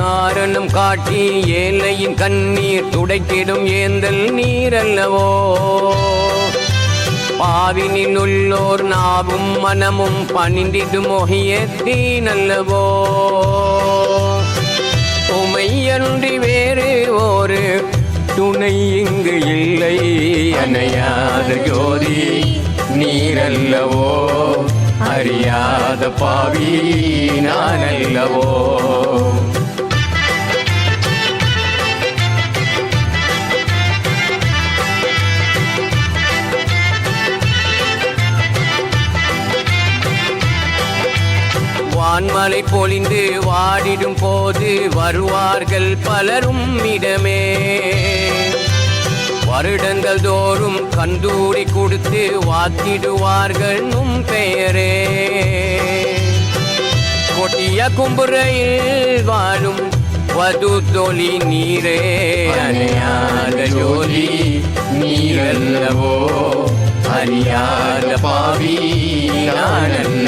காரணம் காட்டி ஏழையின் கண்ணீர் துடைத்திடும் ஏந்தல் நீரல்லவோ? பாவினில் உள்ளோர் நாவும் மனமும் பணிந்திடும் ஒகியத்தீனல்லவோ உமையன்றி வேறு ஒரு துணை இங்கு இல்லை. அணையாத ஜோதி நீரல்லவோ? அறியாத பாவி நானல்லவோ? வான்மலை பொழிந்து வாடிடும் போது வருவார்கள் பலரும் இடமே. வருடங்கள் தோறும் கந்தூரி கொடுத்து வாத்திடுவார்கள் நும் பெயரே. கொட்டிய கும்புரையில் வாழும் வது தொலி நீரே. அணையாத ஜோதி நீரல்லவோ அறியாத பாவி நானல்ல